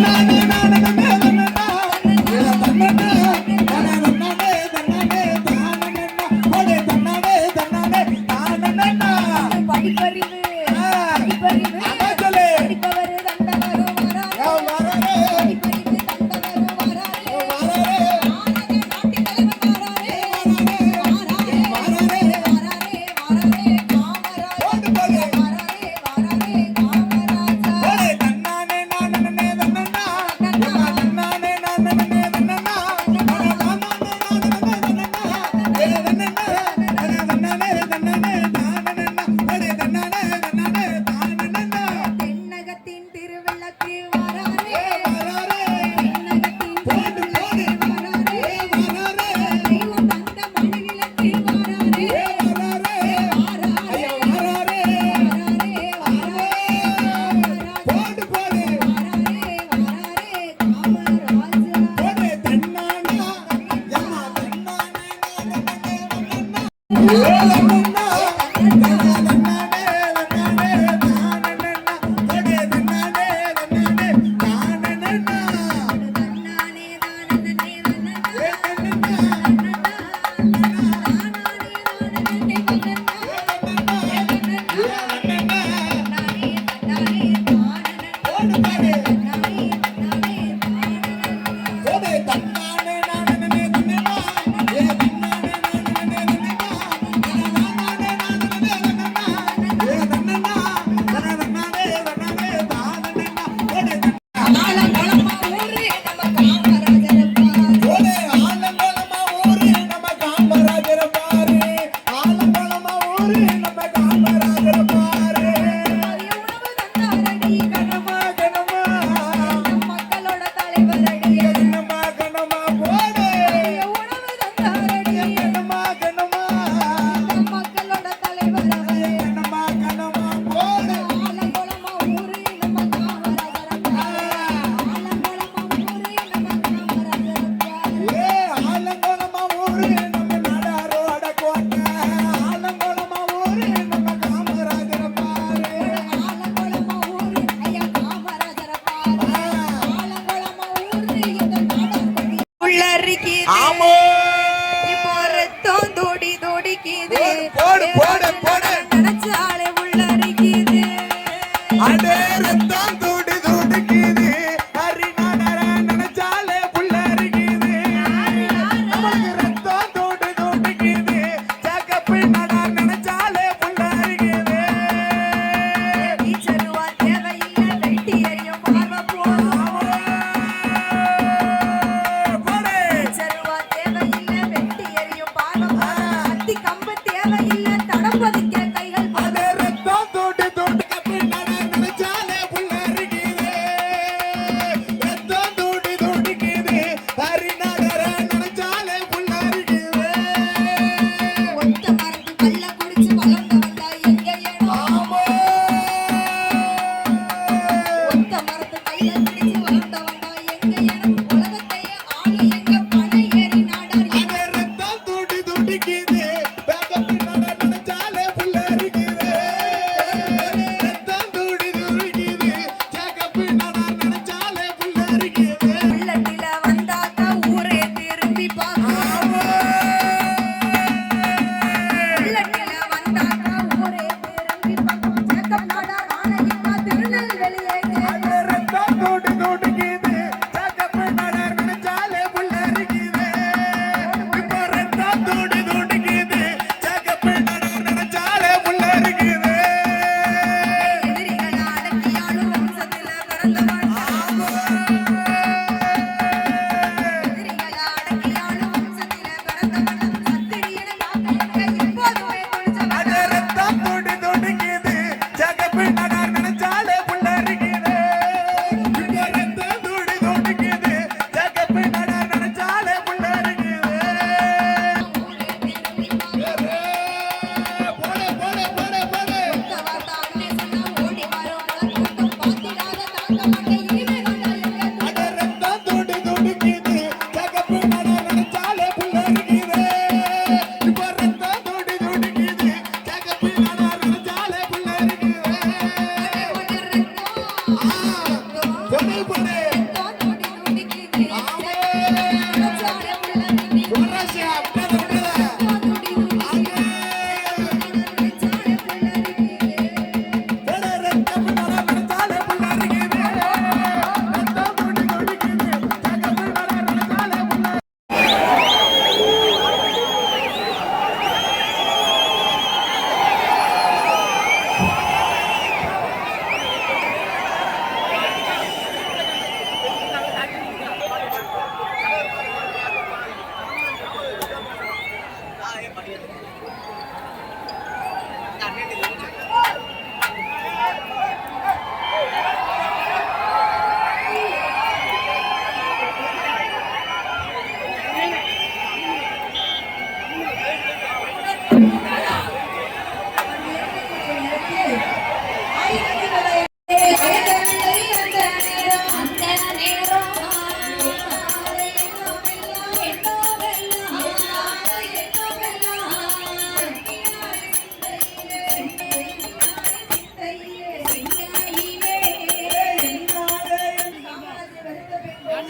man. Gracias. போடு,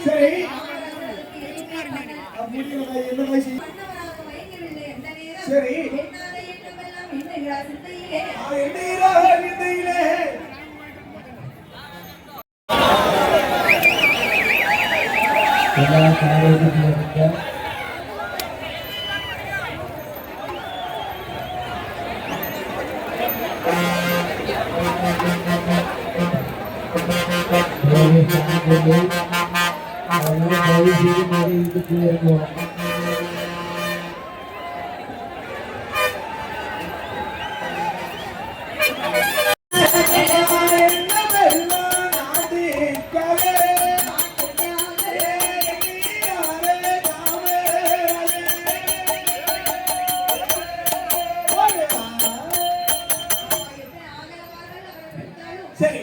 சரி. சரி. எண்ணுகிறார் சிந்தையிலே எல்லா காரியங்களும் சரி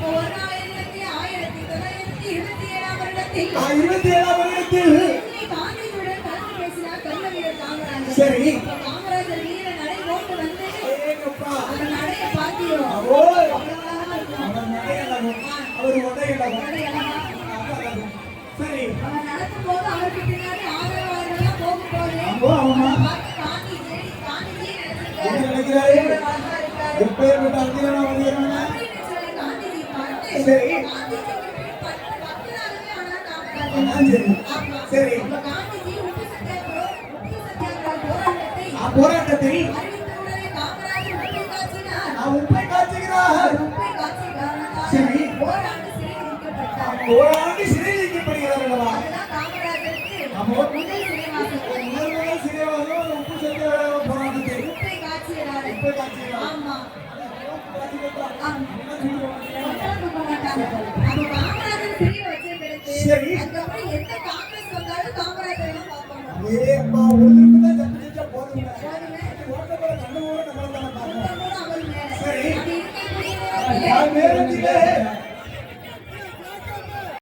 இருபத்தி ஏழாம் வருடத்தில் சரி அவர் உடையலாம் சரி அவர் சரி அதுவும் சரி. சரி போராட்டத்தை உப்பை காய்ச்சுகிறார் சரி. போராடி சிறை வைக்கப்படுகிறார் அல்லவா? முதல் முதல் சிறைவாசம் உப்பு சேர்த்து போராட்டத்தை? உப்பை காய்ச்சுகிறார் உப்பை காய்ச்சுகிறார் Eba,